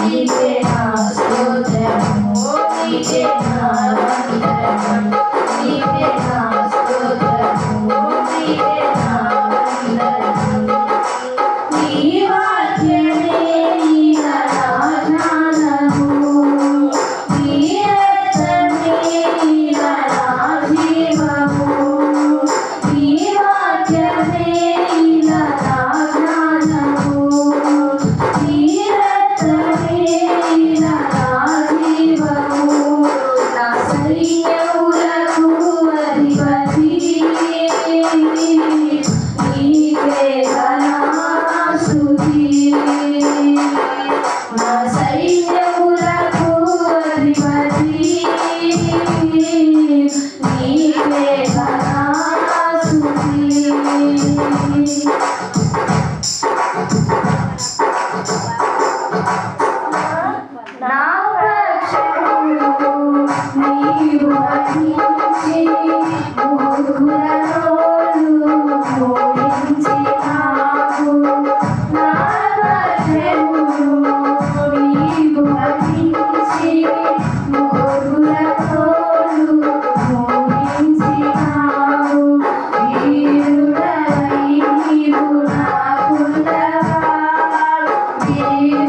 నీకే నా స్తోత్రము నీకే నా వందనము 行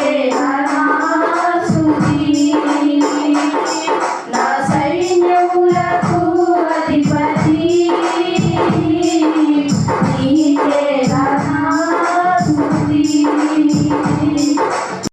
Amém.